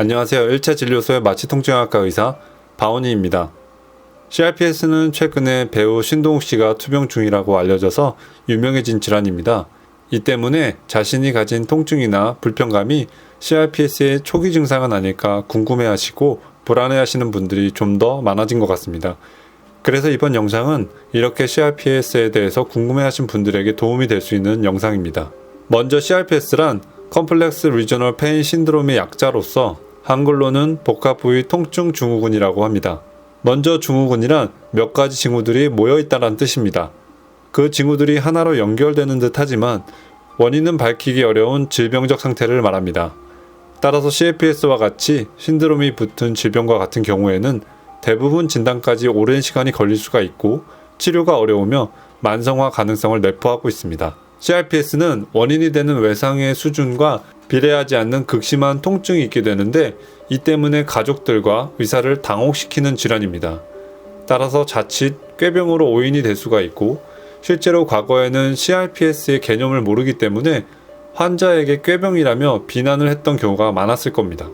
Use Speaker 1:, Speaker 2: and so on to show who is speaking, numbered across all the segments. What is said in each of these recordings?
Speaker 1: 안녕하세요. 1차 진료소의 마취통증학과 의사 바원희입니다. CRPS는 최근에 배우 신동욱 씨가 투병 중이라고 알려져서 유명해진 질환입니다. 이 때문에 자신이 가진 통증이나 불편감이 CRPS의 초기 증상은 아닐까 궁금해 하시고 불안해 하시는 분들이 좀 더 많아진 것 같습니다. 그래서 이번 영상은 이렇게 CRPS에 대해서 궁금해 하신 분들에게 도움이 될 수 있는 영상입니다. 먼저 CRPS란 컴플렉스 리저널 페인 신드롬의 약자로서 한글로는 복합 부위 통증 증후군이라고 합니다. 먼저 증후군이란 몇 가지 징후들이 모여 있다는 뜻입니다. 그 징후들이 하나로 연결되는 듯 하지만 원인은 밝히기 어려운 질병적 상태를 말합니다. 따라서 CFS와 같이 신드롬이 붙은 질병과 같은 경우에는 대부분 진단까지 오랜 시간이 걸릴 수가 있고 치료가 어려우며 만성화 가능성을 내포하고 있습니다. CRPS는 원인이 되는 외상의 수준과 비례하지 않는 극심한 통증이 있게 되는데 이 때문에 가족들과 의사를 당혹시키는 질환입니다. 따라서 자칫 꾀병으로 오인이 될 수가 있고 실제로 과거에는 CRPS의 개념을 모르기 때문에 환자에게 꾀병이라며 비난을 했던 경우가 많았을 겁니다.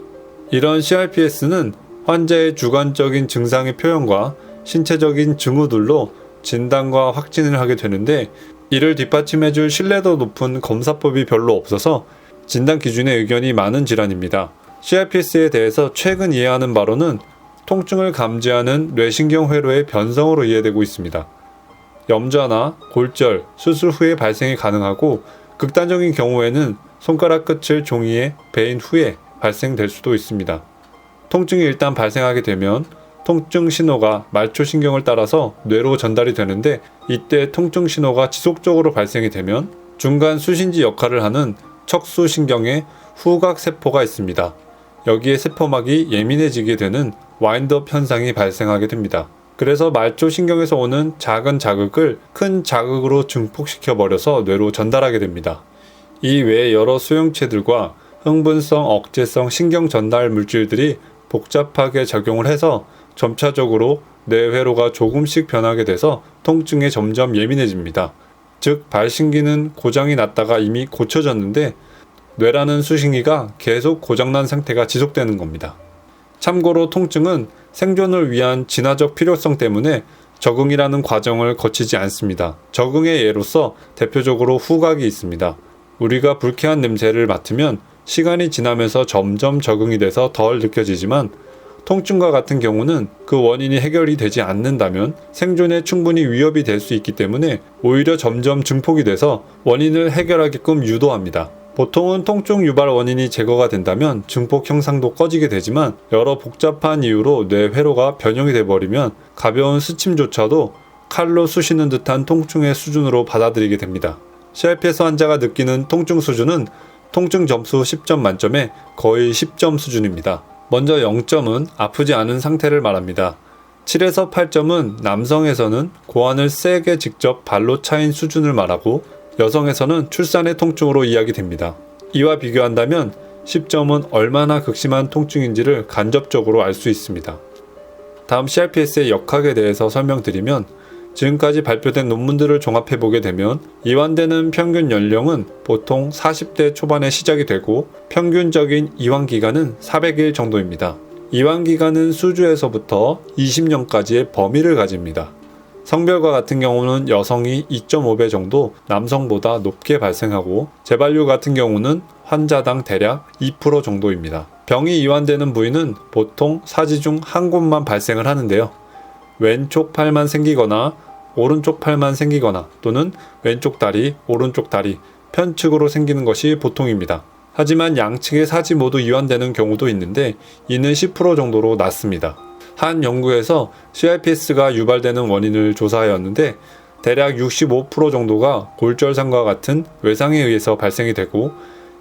Speaker 1: 이런 CRPS는 환자의 주관적인 증상의 표현과 신체적인 증후들로 진단과 확진을 하게 되는데 이를 뒷받침해줄 신뢰도 높은 검사법이 별로 없어서 진단 기준에 의견이 많은 질환입니다. CRPS에 대해서 최근 이해하는 바로는 통증을 감지하는 뇌신경 회로의 변성으로 이해되고 있습니다. 염좌나 골절, 수술 후에 발생이 가능하고 극단적인 경우에는 손가락 끝을 종이에 베인 후에 발생될 수도 있습니다. 통증이 일단 발생하게 되면 통증 신호가 말초 신경을 따라서 뇌로 전달이 되는데 이때 통증 신호가 지속적으로 발생이 되면 중간 수신지 역할을 하는 척수신경에 후각 세포가 있습니다. 여기에 세포막이 예민해지게 되는 와인드업 현상이 발생하게 됩니다. 그래서 말초 신경에서 오는 작은 자극을 큰 자극으로 증폭시켜 버려서 뇌로 전달하게 됩니다. 이 외에 여러 수용체들과 흥분성, 억제성 신경 전달 물질들이 복잡하게 작용을 해서 점차적으로 뇌 회로가 조금씩 변하게 돼서 통증에 점점 예민해집니다. 즉, 발신기는 고장이 났다가 이미 고쳐졌는데 뇌라는 수신기가 계속 고장난 상태가 지속되는 겁니다. 참고로 통증은 생존을 위한 진화적 필요성 때문에 적응이라는 과정을 거치지 않습니다. 적응의 예로서 대표적으로 후각이 있습니다. 우리가 불쾌한 냄새를 맡으면 시간이 지나면서 점점 적응이 돼서 덜 느껴지지만 통증과 같은 경우는 그 원인이 해결이 되지 않는다면 생존에 충분히 위협이 될 수 있기 때문에 오히려 점점 증폭이 돼서 원인을 해결하게끔 유도합니다. 보통은 통증 유발 원인이 제거가 된다면 증폭 형상도 꺼지게 되지만 여러 복잡한 이유로 뇌 회로가 변형이 돼버리면 가벼운 스침조차도 칼로 쑤시는 듯한 통증의 수준으로 받아들이게 됩니다. CRPS 환자가 느끼는 통증 수준은 통증 점수 10점 만점에 거의 10점 수준입니다. 먼저 0점은 아프지 않은 상태를 말합니다. 7에서 8점은 남성에서는 고환을 세게 직접 발로 차인 수준을 말하고 여성에서는 출산의 통증으로 이야기됩니다. 이와 비교한다면 10점은 얼마나 극심한 통증인지를 간접적으로 알 수 있습니다. 다음 CRPS의 역학에 대해서 설명드리면 지금까지 발표된 논문들을 종합해 보게 되면 이완되는 평균 연령은 보통 40대 초반에 시작이 되고 평균적인 이완 기간은 400일 정도입니다. 이완 기간은 수주에서부터 20년까지의 범위를 가집니다. 성별과 같은 경우는 여성이 2.5배 정도 남성보다 높게 발생하고 재발류 같은 경우는 환자당 대략 2% 정도입니다. 병이 이완되는 부위는 보통 사지 중 한 곳만 발생을 하는데요. 왼쪽 팔만 생기거나 오른쪽 팔만 생기거나 또는 왼쪽 다리, 오른쪽 다리, 편측으로 생기는 것이 보통입니다. 하지만 양측의 사지 모두 이완되는 경우도 있는데 이는 10% 정도로 낮습니다. 한 연구에서 CRPS가 유발되는 원인을 조사하였는데 대략 65% 정도가 골절상과 같은 외상에 의해서 발생이 되고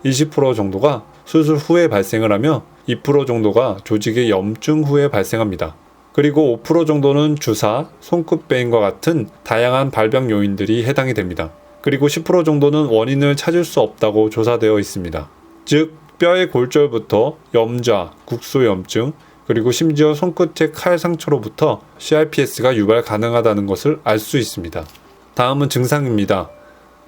Speaker 1: 20% 정도가 수술 후에 발생을 하며 2% 정도가 조직의 염증 후에 발생합니다. 그리고 5% 정도는 주사, 손끝배임과 같은 다양한 발병 요인들이 해당이 됩니다. 그리고 10% 정도는 원인을 찾을 수 없다고 조사되어 있습니다. 즉, 뼈의 골절부터 염좌, 국소염증, 그리고 심지어 손끝의 칼 상처로부터 CRPS가 유발 가능하다는 것을 알 수 있습니다. 다음은 증상입니다.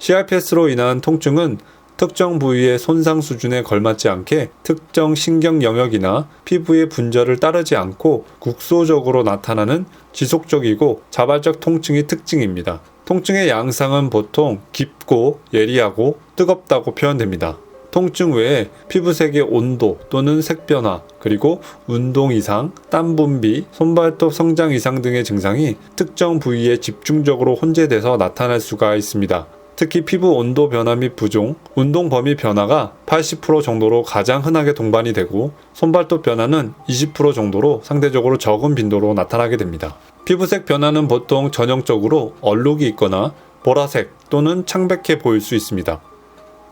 Speaker 1: CRPS로 인한 통증은 특정 부위의 손상 수준에 걸맞지 않게 특정 신경 영역이나 피부의 분절을 따르지 않고 국소적으로 나타나는 지속적이고 자발적 통증이 특징입니다. 통증의 양상은 보통 깊고 예리하고 뜨겁다고 표현됩니다. 통증 외에 피부색의 온도 또는 색 변화, 그리고 운동 이상, 땀 분비, 손발톱 성장 이상 등의 증상이 특정 부위에 집중적으로 혼재돼서 나타날 수가 있습니다. 특히 피부 온도 변화 및 부종, 운동 범위 변화가 80% 정도로 가장 흔하게 동반이 되고 손발톱 변화는 20% 정도로 상대적으로 적은 빈도로 나타나게 됩니다. 피부색 변화는 보통 전형적으로 얼룩이 있거나 보라색 또는 창백해 보일 수 있습니다.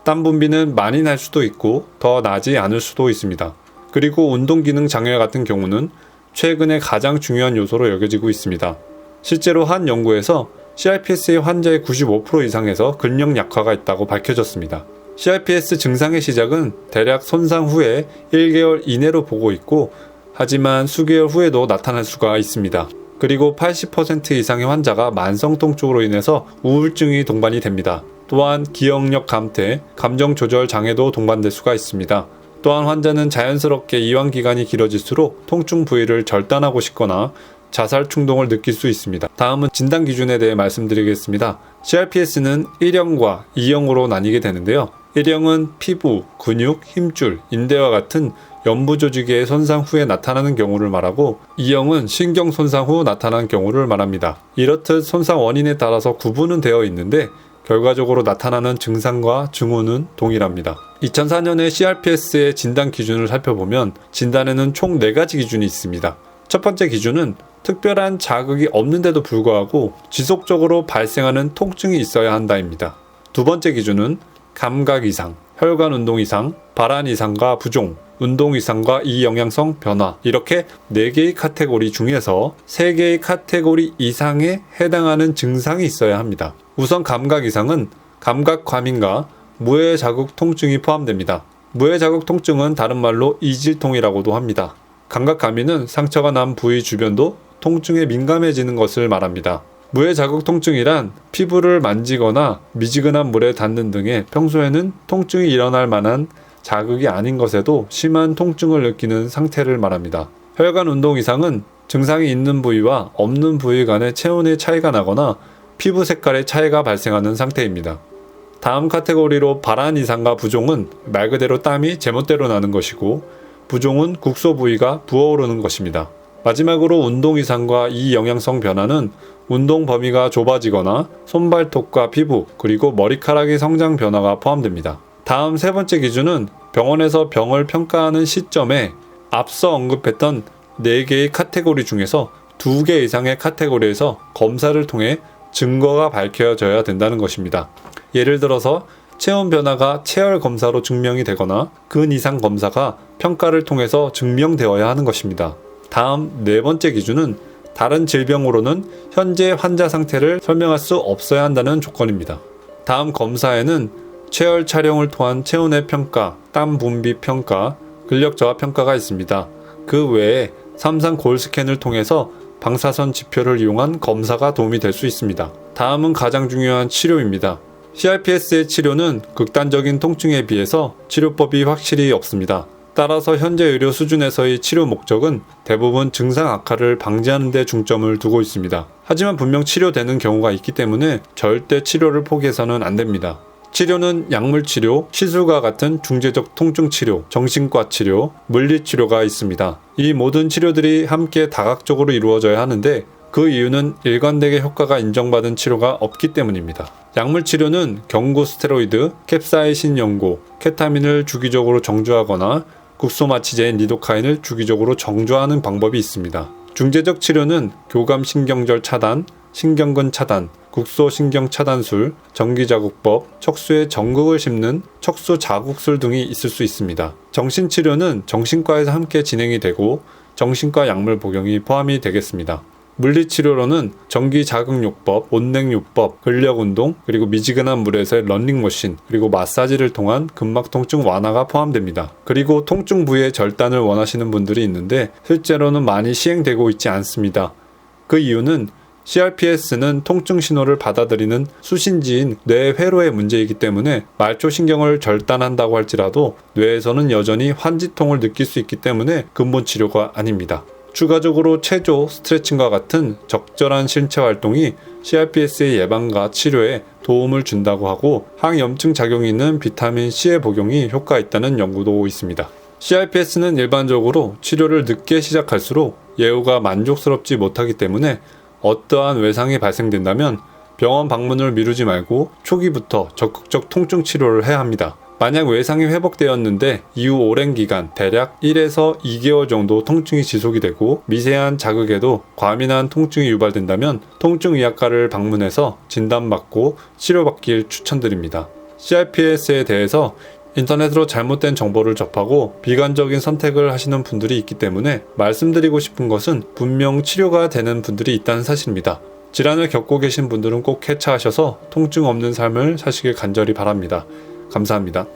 Speaker 1: 땀 분비는 많이 날 수도 있고 더 나지 않을 수도 있습니다. 그리고 운동 기능 장애 같은 경우는 최근에 가장 중요한 요소로 여겨지고 있습니다. 실제로 한 연구에서 CRPS의 환자의 95% 이상에서 근력 약화가 있다고 밝혀졌습니다. CRPS 증상의 시작은 대략 손상 후에 1개월 이내로 보고 있고 하지만 수개월 후에도 나타날 수가 있습니다. 그리고 80% 이상의 환자가 만성통 쪽으로 인해서 우울증이 동반이 됩니다. 또한 기억력 감퇴, 감정 조절 장애도 동반될 수가 있습니다. 또한 환자는 자연스럽게 이완 기간이 길어질수록 통증 부위를 절단하고 싶거나 자살 충동을 느낄 수 있습니다. 다음은 진단 기준에 대해 말씀드리겠습니다. CRPS는 1형과 2형으로 나뉘게 되는데요. 1형은 피부, 근육, 힘줄, 인대와 같은 연부 조직의 손상 후에 나타나는 경우를 말하고 2형은 신경 손상 후 나타난 경우를 말합니다. 이렇듯 손상 원인에 따라서 구분은 되어 있는데 결과적으로 나타나는 증상과 증후는 동일합니다. 2004년에 CRPS의 진단 기준을 살펴보면 진단에는 총 4가지 기준이 있습니다. 첫 번째 기준은 특별한 자극이 없는데도 불구하고 지속적으로 발생하는 통증이 있어야 한다입니다. 두 번째 기준은 감각 이상, 혈관 운동 이상, 발한 이상과 부종, 운동 이상과 이영양성 변화 이렇게 4개의 카테고리 중에서 3개의 카테고리 이상에 해당하는 증상이 있어야 합니다. 우선 감각 이상은 감각 과민과 무해 자극 통증이 포함됩니다. 무해 자극 통증은 다른 말로 이질통이라고도 합니다. 감각 과민은 상처가 난 부위 주변도 통증에 민감해지는 것을 말합니다. 무해 자극 통증이란 피부를 만지거나 미지근한 물에 닿는 등의 평소에는 통증이 일어날 만한 자극이 아닌 것에도 심한 통증을 느끼는 상태를 말합니다. 혈관 운동 이상은 증상이 있는 부위와 없는 부위 간의 체온의 차이가 나거나 피부 색깔의 차이가 발생하는 상태입니다. 다음 카테고리로 발한 이상과 부종은 말 그대로 땀이 제멋대로 나는 것이고 부종은 국소 부위가 부어오르는 것입니다. 마지막으로 운동 이상과 이 영양성 변화는 운동 범위가 좁아지거나 손발톱과 피부 그리고 머리카락의 성장 변화가 포함됩니다. 다음 세 번째 기준은 병원에서 병을 평가하는 시점에 앞서 언급했던 4개의 카테고리 중에서 2개 이상의 카테고리에서 검사를 통해 증거가 밝혀져야 된다는 것입니다. 예를 들어서 체온 변화가 체열 검사로 증명이 되거나 근 이상 검사가 평가를 통해서 증명되어야 하는 것입니다. 다음 네 번째 기준은 다른 질병으로는 현재 환자 상태를 설명할 수 없어야 한다는 조건입니다. 다음 검사에는 체열 촬영을 통한 체온의 평가, 땀 분비 평가, 근력 저하 평가가 있습니다. 그 외에 삼상 골 스캔을 통해서 방사선 지표를 이용한 검사가 도움이 될 수 있습니다. 다음은 가장 중요한 치료입니다. CRPS의 치료는 극단적인 통증에 비해서 치료법이 확실히 없습니다. 따라서 현재 의료 수준에서의 치료 목적은 대부분 증상 악화를 방지하는 데 중점을 두고 있습니다. 하지만 분명 치료되는 경우가 있기 때문에 절대 치료를 포기해서는 안 됩니다. 치료는 약물 치료, 시술과 같은 중재적 통증 치료, 정신과 치료, 물리 치료가 있습니다. 이 모든 치료들이 함께 다각적으로 이루어져야 하는데 그 이유는 일관되게 효과가 인정받은 치료가 없기 때문입니다. 약물 치료는 경구 스테로이드, 캡사이신 연고, 케타민을 주기적으로 정주하거나 국소마취제인 리도카인을 주기적으로 정조하는 방법이 있습니다. 중재적 치료는 교감신경절 차단, 신경근 차단, 국소신경 차단술, 전기자극법, 척수에 전극을 심는 척수 자극술 등이 있을 수 있습니다. 정신치료는 정신과에서 함께 진행이 되고 정신과 약물 복용이 포함이 되겠습니다. 물리치료로는 전기자극요법, 온냉요법, 근력운동, 그리고 미지근한 물에서의 런닝머신, 그리고 마사지를 통한 근막통증 완화가 포함됩니다. 그리고 통증 부위의 절단을 원하시는 분들이 있는데 실제로는 많이 시행되고 있지 않습니다. 그 이유는 CRPS는 통증 신호를 받아들이는 수신지인 뇌 회로의 문제이기 때문에 말초 신경을 절단한다고 할지라도 뇌에서는 여전히 환지통을 느낄 수 있기 때문에 근본 치료가 아닙니다. 추가적으로 체조, 스트레칭과 같은 적절한 신체 활동이 CRPS의 예방과 치료에 도움을 준다고 하고 항염증 작용이 있는 비타민 C의 복용이 효과 있다는 연구도 있습니다. CRPS는 일반적으로 치료를 늦게 시작할수록 예후가 만족스럽지 못하기 때문에 어떠한 외상이 발생된다면 병원 방문을 미루지 말고 초기부터 적극적 통증 치료를 해야 합니다. 만약 외상이 회복되었는데 이후 오랜 기간 대략 1에서 2개월 정도 통증이 지속이 되고 미세한 자극에도 과민한 통증이 유발된다면 통증의학과를 방문해서 진단받고 치료받길 추천드립니다. CRPS에 대해서 인터넷으로 잘못된 정보를 접하고 비관적인 선택을 하시는 분들이 있기 때문에 말씀드리고 싶은 것은 분명 치료가 되는 분들이 있다는 사실입니다. 질환을 겪고 계신 분들은 꼭 해차하셔서 통증 없는 삶을 사시길 간절히 바랍니다. 감사합니다.